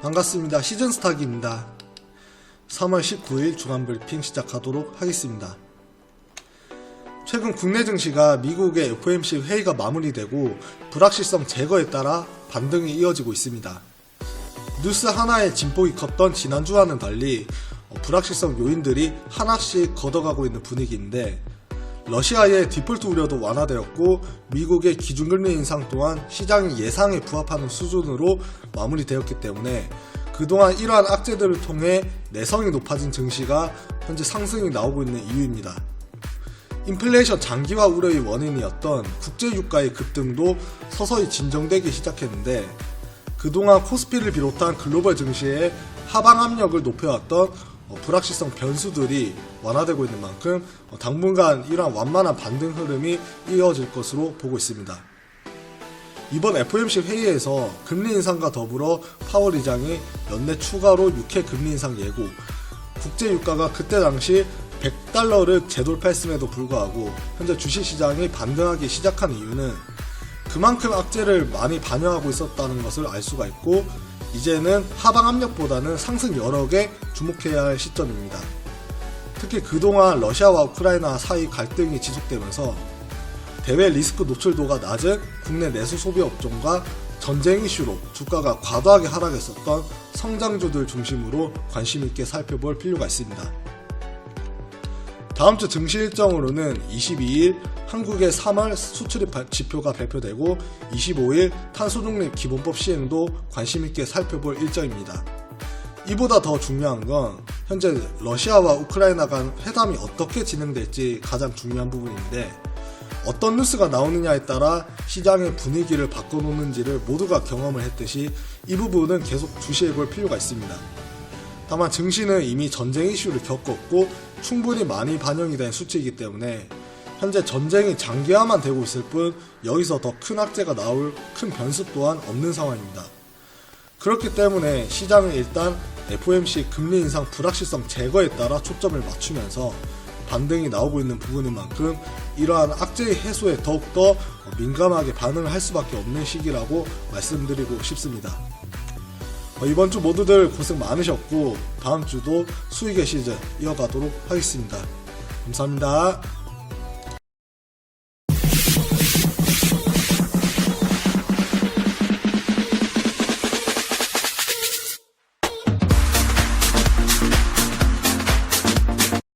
반갑습니다. 시즌스타기입니다. 3월 19일 중간브리핑 시작하도록 하겠습니다. 최근 국내 증시가 미국의 FOMC 회의가 마무리되고 불확실성 제거에 따라 반등이 이어지고 있습니다. 뉴스 하나의 진폭이 컸던 지난주와는 달리 어, 불확실성 요인들이 하나씩 걷어가고 있는 분위기인데 러시아의 디폴트 우려도 완화되었고 미국의 기준금리 인상 또한 시장의 예상에 부합하는 수준으로 마무리되었기 때문에 그동안 이러한 악재들을 통해 내성이 높아진 증시가 현재 상승이 나오고 있는 이유입니다. 인플레이션 장기화 우려의 원인이었던 국제유가의 급등도 서서히 진정되기 시작했는데 그동안 코스피를 비롯한 글로벌 증시에 하방 압력을 높여왔던 어, 불확실성 변수들이 완화되고 있는 만큼 어, 당분간 이러한 완만한 반등 흐름이 이어질 것으로 보고 있습니다. 이번 FOMC 회의에서 금리 인상과 더불어 파월 의장이 연내 추가로 6회 금리 인상 예고, 국제 유가가 그때 당시 100달러를 재돌파했음에도 불구하고 현재 주식시장이 반등하기 시작한 이유는 그만큼 악재를 많이 반영하고 있었다는 것을 알 수가 있고 이제는 하방 압력보다는 상승 개 주목해야 할 시점입니다. 특히 그동안 러시아와 우크라이나 사이 갈등이 지속되면서 대외 리스크 노출도가 낮은 국내 내수 소비 업종과 전쟁 이슈로 주가가 과도하게 하락했었던 성장주들 중심으로 관심 있게 살펴볼 필요가 있습니다. 다음 주 증시 일정으로는 22일 한국의 3월 수출입 발- 지표가 발표되고 25일 탄소중립 기본법 시행도 관심 있게 살펴볼 일정입니다. 이보다 더 중요한 건 현재 러시아와 우크라이나 간 회담이 어떻게 진행될지 가장 중요한 부분인데 어떤 뉴스가 나오느냐에 따라 시장의 분위기를 바꿔놓는지를 모두가 경험을 했듯이 이 부분은 계속 주시해 볼 필요가 있습니다. 다만 증시는 이미 전쟁 이슈를 겪었고 충분히 많이 반영이 된 수치이기 때문에 현재 전쟁이 장기화만 되고 있을 뿐 여기서 더 큰 악재가 나올 큰 변수 또한 없는 상황입니다. 그렇기 때문에 시장은 일단 FOMC 금리 인상 불확실성 제거에 따라 초점을 맞추면서 반등이 나오고 있는 부분인 만큼 이러한 악재의 해소에 더욱더 민감하게 반응을 할 수밖에 없는 시기라고 말씀드리고 싶습니다. 어, 이번 주 모두들 고생 많으셨고 다음 주도 수익의 시즌 이어가도록 하겠습니다. 감사합니다.